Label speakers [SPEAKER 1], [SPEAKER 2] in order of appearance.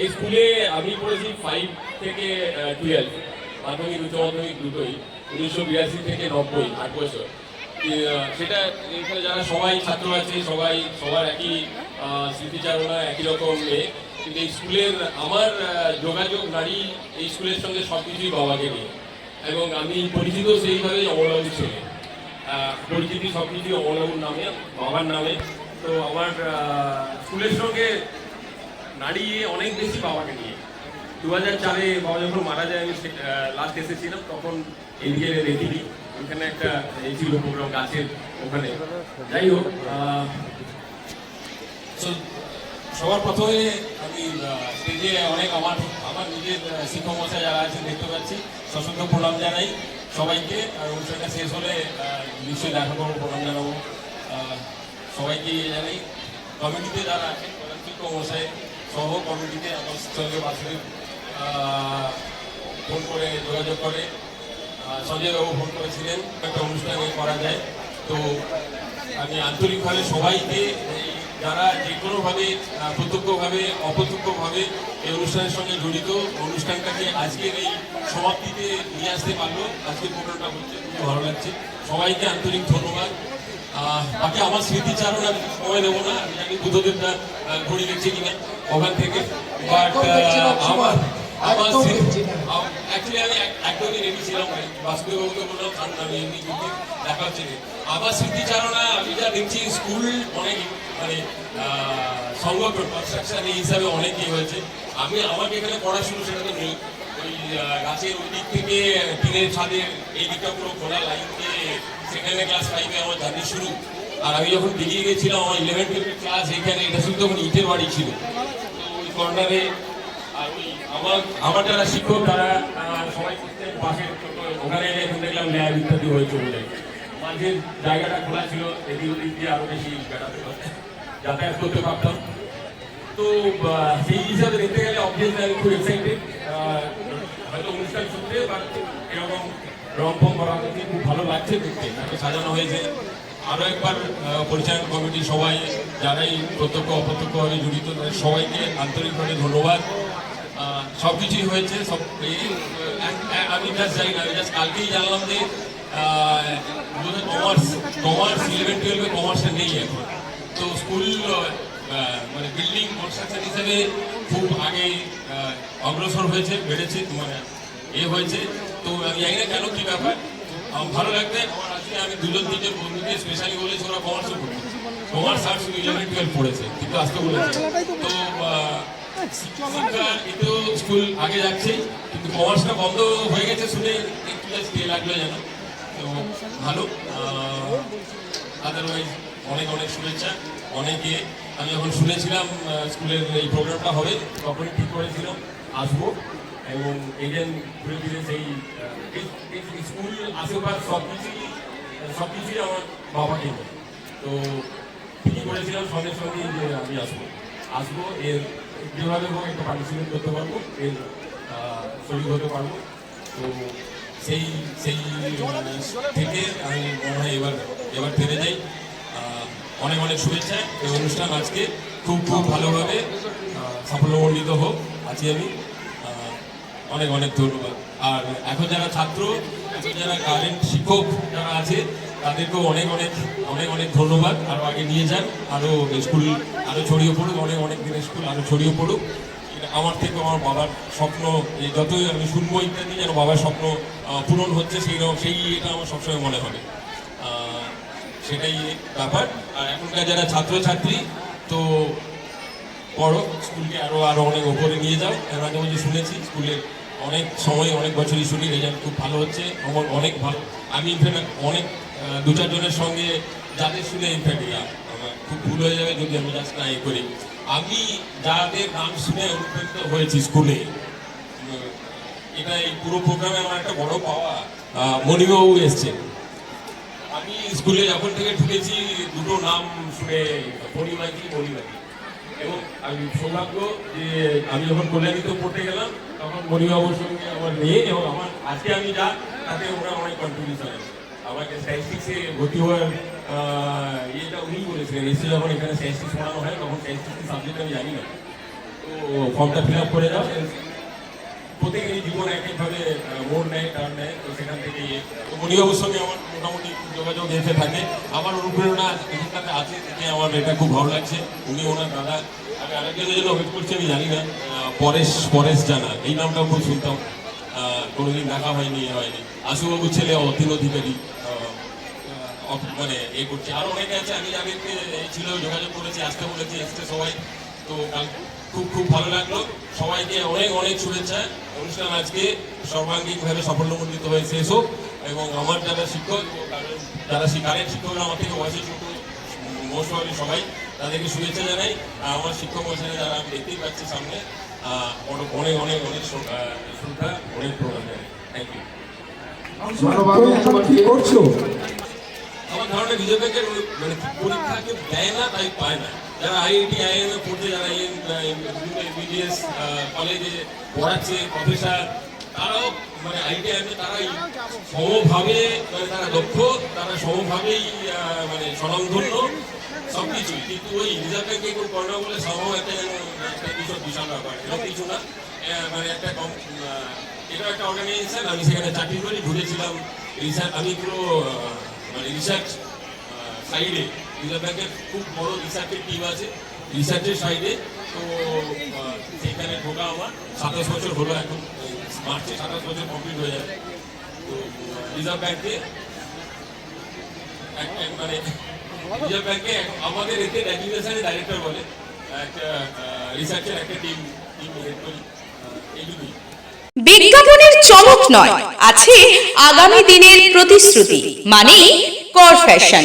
[SPEAKER 1] এই স্কুলে আমি পড়েছি ফাইভ থেকে টুয়েলভ মাধ্যমিক, উচ্চ মাধ্যমিক দুটোই। উনিশশো বিরাশি থেকে নব্বই, আট বছর। সেটা এখানে যারা সবাই ছাত্র আছে, সবাই, সবার একই স্মৃতিচারণা, একই রকম এ। কিন্তু এই স্কুলের আমার যোগাযোগ নারী এই স্কুলের সঙ্গে সব কিছুই বাবাকে নিয়ে। এবং আমি পরিচিত সেইভাবেই অমরবাবুর ছেলে। পরিচিতি সব কিছুই অমরবাবুর নামে, বাবার নামে। তো আমার স্কুলের সঙ্গে নারী অনেক বেশি বাবাকে নিয়ে। দু হাজার চারে বাবা যখন মারা যায়, আমি লাস্ট এসেছিলাম, তখন এদিকে রেতিনি ওখানে একটা এই ছিল প্রোগ্রাম গাছের ওখানে। যাই হোক
[SPEAKER 2] সবার প্রথমে আমি স্টেজে অনেক আমার আমার নিজের শিক্ষক মশাই যারা আছেন, দেখতে পাচ্ছি। সশস্ত্র প্রণাম জানাই সবাইকে। আর অনুষ্ঠানটা শেষ হলে নিশ্চয়ই দেখা করব, প্রণাম জানাব। সবাইকে জানাই। কমিটিতে যারা আছেন শিক্ষক মশাই সহ কমিটিতে আমার সঙ্গে বাসুদেব ফোন করে যোগাযোগ করে। সঞ্জয়বাবু ফোন করেছিলেন, একটা অনুষ্ঠানে করা যায়। তো আমি আন্তরিকভাবে সবাইকে যারা যে কোনোভাবে প্রত্যক্ষভাবে, অপ্রত্যক্ষভাবে এই অনুষ্ঠানের সঙ্গে জড়িত, অনুষ্ঠানটাকে আজকের এই সমাপ্তিতে নিয়ে আসতে পারল। আজকের প্রোগ্রামটা হচ্ছে খুব ভালো লাগছে। সবাইকে আন্তরিক ধন্যবাদ। বাকি আমার স্মৃতিচারণ আমি সময় দেবো না। আমি জানি বুদ্ধদেবটা আহ, ঘড়ি দেখছে কিনা ওখান থেকে। বাট আমার। অ্যাকচুয়ালি আমি একদমই রেডি ছিলাম বাসুদেববাবুকে বললাম খান আমি এমনি কিন্তু দেখা হচ্ছে আমার স্মৃতিচারণা আমি যা দেখছি স্কুল অনেক মানে সংগঠন কনস্ট্রাকশন এই হিসাবে অনেক ইয়ে হয়েছে। আমি আমাকে এখানে পড়াশুনো সেটা তো নেই। ওই গাছের ওই দিক থেকে টিনের ছাদের এই দিকটা পুরো খোলা লাইন দিয়ে সেখানে ক্লাস ফাইভে আমার জার্নি শুরু। আর আমি যখন বেরিয়ে গেছিলাম, আমার ইলেভেন টুয়েলভের ক্লাস এখানে, এটা শুধু তখন ইটের বাড়ি ছিল। ওই কর্নারে আর ওই আমার আমার যারা শিক্ষক, তারা সবাই পাশের ছোট, ওখানে এখন দেখলাম ল্যাব ইত্যাদি হয়েছে বলে মাঝের জায়গাটা খোলা ছিল, এদিক ওদিক দিয়ে আরও বেশি যাতায়াত করতে পারতাম। তো সেই হিসাবে দেখতে গেলে অবভিয়াসলি আমি খুব এক্সাইটেড হয়তো অনুষ্ঠান সূত্রে বা এরকম রং ফং করা খুব ভালো লাগছে দেখতে তাকে সাজানো হয়েছে। আরও একবার পরিচালন কমিটি সবাই যারাই প্রত্যক্ষ অপ্রত্যক্ষভাবে জড়িত তাদের সবাইকে আন্তরিকভাবে ধন্যবাদ। সব কিছুই হয়েছে সব এই, আমি জাস্ট জানি না আমি জাস্ট কালকেই জানলাম যে কমার্স কমার্স ইলেভেন টুয়েলভে কমার্সে নেই এখন। তো স্কুল মানে বিল্ডিং কনস্ট্রাকশন হিসেবে খুব আগে অগ্রসর হয়েছে বেড়েছে মানে এ হয়েছে। তো জানি না কেন, কি ব্যাপার? ভালো লাগবে আমার আজকে আমি দুজন, তিনজন বন্ধুকে স্পেশালি বলেছি, ওরা কমার্সে পড়েছে কমার্স আর শুধু ইলেভেন টুয়েলভ পড়েছে কিন্তু আসতে বলেছে। তো এতেও স্কুল আগে যাচ্ছে, কিন্তু কমার্সটা বন্ধ হয়ে গেছে শুনে একটু জাস্ট লাগল যেন। তো, ভালো আদারওয়াইজ অনেক অনেক শুভেচ্ছা, অনেকে আমি যখন শুনেছিলাম স্কুলের এই প্রোগ্রামটা হবে, তখনই ঠিক করেছিলাম, আসব। এবং এগেন ঘুরে ফিরে সেই স্কুল আশেপাশ সব কিছুই সব কিছুই আমার বাবাকে নিয়ে। তো ঠিকই করেছিলাম সঙ্গে সঙ্গে যে আমি আসব। আসব, এর যেভাবে হোক একটা পার্টিসিপেট করতে পারব, এর শরীর হতে পারব। তো সেই সেই, থেকে আমি মনে হয় এবার এবার ফিরে যাই। অনেক অনেক শুভেচ্ছা, এই অনুষ্ঠান আজকে খুব খুব ভালোভাবে সাফল্যমণ্ডিত হোক, আছি আমি। অনেক অনেক ধন্যবাদ। আর এখন যারা ছাত্র যারা কারেন্ট শিক্ষক যারা আছে, তাদেরকেও অনেক অনেক অনেক অনেক ধন্যবাদ। আরও আগে নিয়ে যান আরও স্কুল আরও ছড়িয়ে পড়ুক, অনেক অনেক দিন স্কুল আরও ছড়িয়ে পড়ুক। আমার থেকে আমার বাবার স্বপ্ন, এই যতই আমি শুনব ইত্যাদি, যেন বাবার স্বপ্ন পূরণ হচ্ছে, সেই রকম, সেই এটা আমার সবসময় মনে হবে। সেটাই ব্যাপার। আর এখনকার যারা ছাত্রছাত্রী, তো পড়ো, স্কুলকে আরও আরও অনেক ওপরে নিয়ে যাও। এর মাঝে মাঝে শুনেছি স্কুলের অনেক সময়, অনেক বছরই শুনি রেজাল্ট খুব ভালো হচ্ছে আমার অনেক ভালো। আমি ইনফ্যাক্ট অনেক দু চারজনের সঙ্গে যাদের শুনে ইনফ্যাক্ট আমার খুব ভুল হয়ে যাবে যদি আমি জাস্ট না করি। আমি যাদের নাম শুনে অনুপ্রাণিত হয়েছি স্কুলে এটা এই পুরো প্রোগ্রামে আমার একটা বড় পাওয়া মণিবাবু এসছে। আমি স্কুলে যখন থেকে ঢুকেছি, দুটো নাম শুনে পরিমাকি মণিমাকি এবং আমি সৌভাগ্য যে আমি যখন কল্যাণীতে পড়তে গেলাম, তখন মণিবাবুর সঙ্গে আমার মেয়ে এবং আমার আজকে আমি যা, তাতে ওরা অনেক কন্ট্রিবিউশন আছে। আমাকে স্ট্যাটিস্টিক্সে ভর্তি হওয়ার ইয়েটা উনি বলেছিলেন এসে যখন এখানে স্ট্যাটিস্টিক্স পড়ানো হয়, তখন স্ট্যাটিস্টিক্স সাবজেক্ট আমি জানি না। তো ফর্মটা ফিল আপ করে দাও। প্রত্যেকেরই জীবন এক একভাবে মোড় নেয় টার্ন নেয়। তো সেখান থেকে ইয়ে। তো মণিবাবুর সঙ্গে আমার মোটামুটি যোগাযোগ এসে থাকে। আমার অনুপ্রেরণা এখানটাতে আছে দেখে আমার এটা খুব ভালো লাগছে। উনি ওনার দাদা। আমি আরেকজনের জন্য ওয়েট করছি, আমি জানি না। পরেশ পরেশ জানা। এই নামটাও খুব শুনতাম। কোনোদিন দেখা হয়নি, এ হয়নি। আশুবাবুর ছেলে অতীন অধিকারী মানে এ করছে। আরও অনেকে আছে, আমি যাদেরকে ছিল, যোগাযোগ করেছি, আসতে বলেছি এসছে সবাই। তো খুব খুব ভালো লাগল। সবাইকে অনেক অনেক শুভেচ্ছা। অনুষ্ঠান আজকে সর্বাঙ্গীনভাবে সাফল্যমণ্ডিত হয়ে শেষ হোক। এবং আমার যারা শিক্ষক যারা কারেন্ট শিক্ষকরা আমার থেকে বয়সে ছোট মোস্ট সবাই তাদেরকে শুভেচ্ছা জানাই আর আমার শিক্ষক মশাই যারা আমি দেখতেই পাচ্ছি সামনে অনেক অনেক অনেক অনেক শ্রদ্ধা অনেক প্রণাম থ্যাংক ইউ
[SPEAKER 3] ধন্যবাদ
[SPEAKER 4] কি করছ
[SPEAKER 2] আমার ধারণা রিজার্ভ ব্যাংকের মানে পরীক্ষা দেয় না তাই পায় না যারা আইআইটি আইএম এ পড়ছে যারা বিডিএস কলেজে পড়াচ্ছে প্রফেসর তারাও মানে আইটি আইএম তারা এই সমভাবে মানে তারা দক্ষ, তারা সমভাবেই মানে স্বনামধন্য সব কিছুই কিন্তু ওই রিজার্ভ ব্যাংকে কেউ করে না বলে সম্ভব একটা যেন একটা বিশাল বিশাল ব্যাপার, এরকম কিছু না। মানে একটা কম এটা একটা অর্গানাইজেশন আমি সেখানে চাকরি করি, ঘুরেছিলাম রিসার্চ আমি পুরো মানে রিসার্চ সাইডে রিজার্ভ ব্যাংকের খুব বড় রিসার্চের টিম আছে রিসার্চের সাইডে তো সেখানে ঢোকা আমার, সাতাশ বছর হলো এখন। মার্চে সাতাশ বছর কমপ্লিট হয়ে যাবে। তো, রিজার্ভ এক মানে রিজার্ভ ব্যাংকে আমাদের এতে অ্যাডমিনিস্ট্রেশনের ডাইরেক্টর বলে, একটা রিসার্চের একটা টিম টিম হেড করি এইটুকুই।
[SPEAKER 5] বিজ্ঞাপনের চমক নয়, আছে আগামী দিনের প্রতিশ্রুতি মানে কর ফ্যাশন